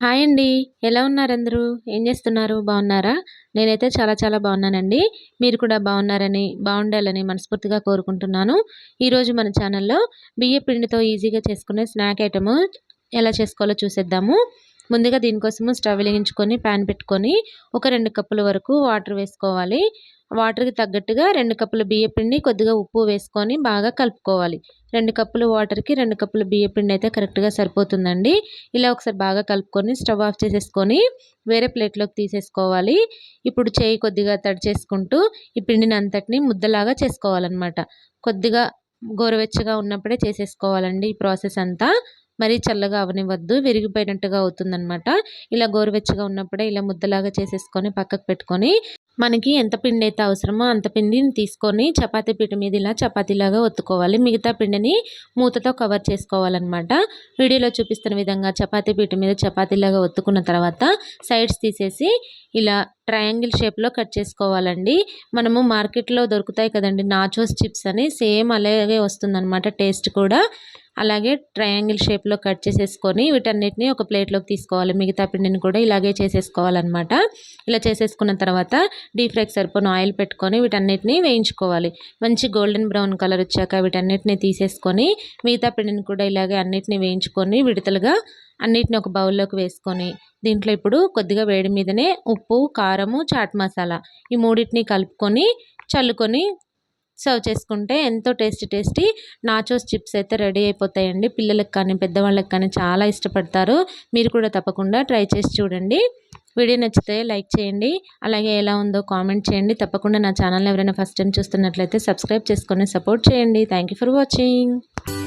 Hi అండి. ఎలా ఉన్నారు అందరూ ఏం చేస్తున్నారు? బాగున్నారా? నేనైతే చాలా చాలా బాగున్నానండి. మీరు కూడా బాగున్నారని బాగుండాలని మనస్ఫూర్తిగా కోరుకుంటున్నాను. ఈరోజు మన ఛానల్లో బియ్య పిండితో ఈజీగా చేసుకునే స్నాక్ ఐటమ్ ఎలా చేసుకోవాలో చూసేద్దాము. ముందుగా దీనికోసము స్టవ్ వెలిగించుకొని ప్యాన్ పెట్టుకొని ఒక రెండు కప్పుల వరకు వాటర్ వేసుకోవాలి. వాటర్కి తగ్గట్టుగా రెండు కప్పుల బియ్యపిండి కొద్దిగా ఉప్పు వేసుకొని బాగా కలుపుకోవాలి. రెండు కప్పులు వాటర్కి రెండు కప్పుల బియ్యపిండి అయితే కరెక్ట్గా సరిపోతుందండి. ఇలా ఒకసారి బాగా కలుపుకొని స్టవ్ ఆఫ్ చేసేసుకొని వేరే ప్లేట్లోకి తీసేసుకోవాలి. ఇప్పుడు చేయి కొద్దిగా తడి చేసుకుంటూ ఈ పిండిని అంతటిని ముద్దలాగా చేసుకోవాలన్నమాట. కొద్దిగా గోరువెచ్చగా ఉన్నప్పుడే చేసేసుకోవాలండి ఈ ప్రాసెస్ అంతా. మరీ చల్లగా అవనివ్వద్దు విరిగిపోయినట్టుగా అవుతుందనమాట ఇలా గోరువెచ్చగా ఉన్నప్పుడే ఇలా ముద్దలాగా చేసేసుకొని పక్కకు పెట్టుకొని మనకి ఎంత పిండి అయితే అవసరమో అంత పిండిని తీసుకొని చపాతీ పీట మీద ఇలా చపాతీలాగా ఒత్తుకోవాలి. మిగతా పిండిని మూతతో కవర్ చేసుకోవాలన్నమాట. వీడియోలో చూపిస్తున్న విధంగా చపాతీ పీట మీద చపాతీలాగా ఒత్తుకున్న తర్వాత సైడ్స్ తీసేసి ఇలా ట్రయాంగిల్ షేప్లో కట్ చేసుకోవాలండి. మనము మార్కెట్లో దొరుకుతాయి కదండి నాచోస్ చిప్స్ అని. సేమ్ అలాగే వస్తుందన్నమాట టేస్ట్ కూడా. అలాగే ట్రయాంగిల్ షేప్లో కట్ చేసేసుకొని వీటన్నిటిని ఒక ప్లేట్లోకి తీసుకోవాలి. మిగతా పిండిని కూడా ఇలాగే చేసేసుకోవాలన్నమాట. ఇలా చేసేసుకున్న తర్వాత డీప్ ఫ్రైకి సరిపోను ఆయిల్ పెట్టుకొని వీటన్నిటిని వేయించుకోవాలి. మంచి గోల్డెన్ బ్రౌన్ కలర్ వచ్చాక వీటన్నిటిని తీసేసుకొని మిగతా పిండిని కూడా ఇలాగే అన్నిటిని వేయించుకొని విడతలుగా అన్నిటిని ఒక బౌల్లోకి వేసుకొని దీంట్లో ఇప్పుడు కొద్దిగా వేడి మీదనే ఉప్పు కారము చాట్ మసాలా ఈ మూడింటిని కలుపుకొని చల్లుకొని సర్వ్ చేసుకుంటే ఎంతో టేస్టీ టేస్టీ నాచోస్ చిప్స్ అయితే రెడీ అయిపోతాయండి. పిల్లలకు కానీ పెద్దవాళ్ళకి కానీ చాలా ఇష్టపడతారు. మీరు కూడా తప్పకుండా ట్రై చేసి చూడండి. వీడియో నచ్చితే లైక్ చేయండి. అలాగే ఎలా ఉందో కామెంట్ చేయండి. తప్పకుండా నా ఛానల్ ఎవరైనా ఫస్ట్ టైం చూస్తున్నట్లయితే సబ్స్క్రైబ్ చేసుకొని సపోర్ట్ చేయండి. Thank for watching.